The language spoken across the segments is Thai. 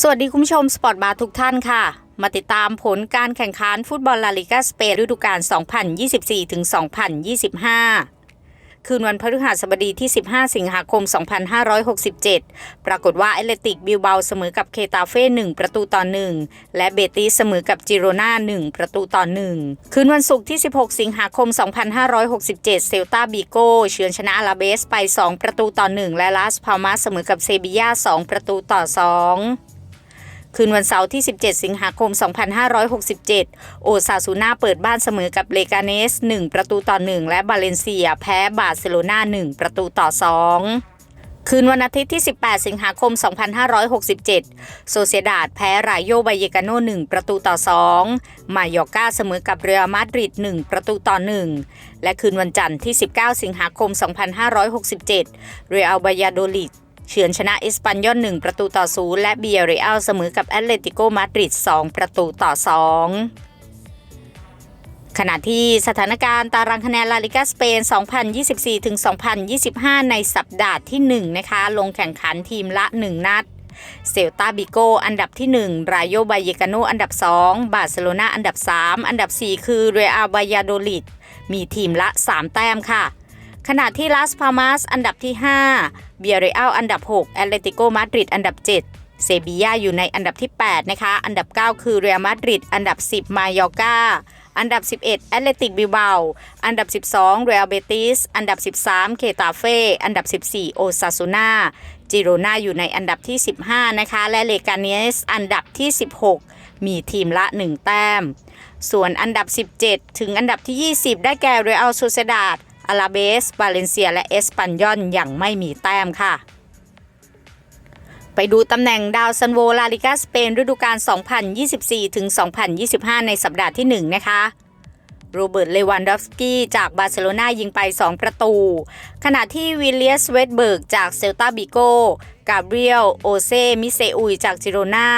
สวัสดีคุณผู้ชมสปอร์ตบาร์ทุกท่านค่ะ มาติดตามผลการแข่งขันฟุตบอลลาลิกาสเปนฤดูกาล 2024ถึง2025 คืนวันพฤหัสบดีที่ 15 สิงหาคม 2567 ปรากฏว่าแอเลติกบิลเบาเสมอกับเคตาเฟ่1ประตูต่อ 1 และเบติสเสมอกับจิโรนา1ประตูต่อ 1 คืนวันศุกร์ที่ 16 สิงหาคม 2567 เซลตาบิโกเฉือนชนะอาราเบสไป 2 ประตูต่อ 1 และลาสพามาสเสมอกับเซบียา2ประตูต่อ 2 คืนวันเสาร์ที่ 17 สิงหาคม 2567 โอซาซูนาเปิดบ้านเสมอกับเลกาเนส 1 ประตูต่อ 1 และบาเลนเซียแพ้บาร์เซโลนา1 ประตูต่อ 2คืนวันอาทิตย์ที่ 18 สิงหาคม 2567 โซเซดาดแพ้รายโยไบเยกาโน1ประตูต่อ 2 มายอร์กาเสมอกับเรอัลมาดริด 1 ประตูต่อ 1 และคืนวันจันทร์ที่ 19 สิงหาคม 2567 เรอัลบายาโดลิด เฉือนชนะเอสปันยอน1ประตูต่อ0และเบียเรอัลเสมอกับแอตเลติโกมาดริด2ประตูต่อ 2ขณะที่สถานการณ์ตารางคะแนนลาลิกาสเปน 2024ถึง2025 ในสัปดาห์ที่ 1 นะคะ ลงแข่งขันทีมละ 1 นัด เซลตาบิโกอันดับที่ 1 รายโยบายเยกาโนอันดับ 2 บาร์เซโลนาอันดับ 3 อันดับ 4 คือเรอัลบายาโดลิดมีทีมละ 3 แต้มค่ะ ขณะที่ลาสพามาสอันดับที่ 5 เบียเรอัลอันดับ 6 แอตเลติโกมาดริดอันดับ 7 เซบียาอยู่ในอันดับที่ 8 นะคะ อันดับ 9 คือเรอัลมาดริดอันดับ 10 มายอกาอันดับ 11 แอตเลติกบิลเบาอันดับ 12 เรอัลเบติส อันดับ 13 เคตาเฟ่ อันดับ 14 โอซาซูนาจิโรนาอยู่ในอันดับที่ 15 นะคะ และเลกาเนสอันดับที่ 16 มีทีมละ 1 แต้ม ส่วนอันดับ 17 ถึงอันดับที่ 20 ได้แก่เรอัลโซเซดาด อาราเบสบาเลนเซีย และเอสปันยอนยังไม่มีแต้มค่ะ ไปดูตำแหน่งดาวซันโวลาลิกาสเปนฤดูกาล 2024 ถึง 2025 ในสัปดาห์ที่ 1 นะคะโรเบิร์ต เลวันดอฟสกี้ จากบาร์เซโลนายิงไป 2 ประตู ขณะที่วิลเลียส เวตเบิร์ก จากเซลตาบิโก กาเบรียล โอเซ มิเซอุย จากจิโรนา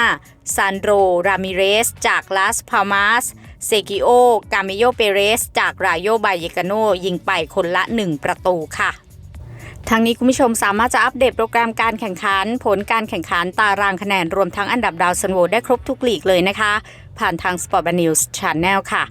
ซานโดรรามิเรส จากลาสพามาส เซกิโอ กาเมโยเปเรส จากรายโยบายเยกาโนยิงไปคนละ 1 ประตูค่ะทางนี้คุณผู้ชมสามารถจะอัปเดตโปรแกรมการแข่งขัน ผลการแข่งขันตารางคะแนนรวมทั้งอันดับดาวซันโวได้ครบทุกลีกเลยนะคะ ผ่านทาง Sport News Channel ค่ะ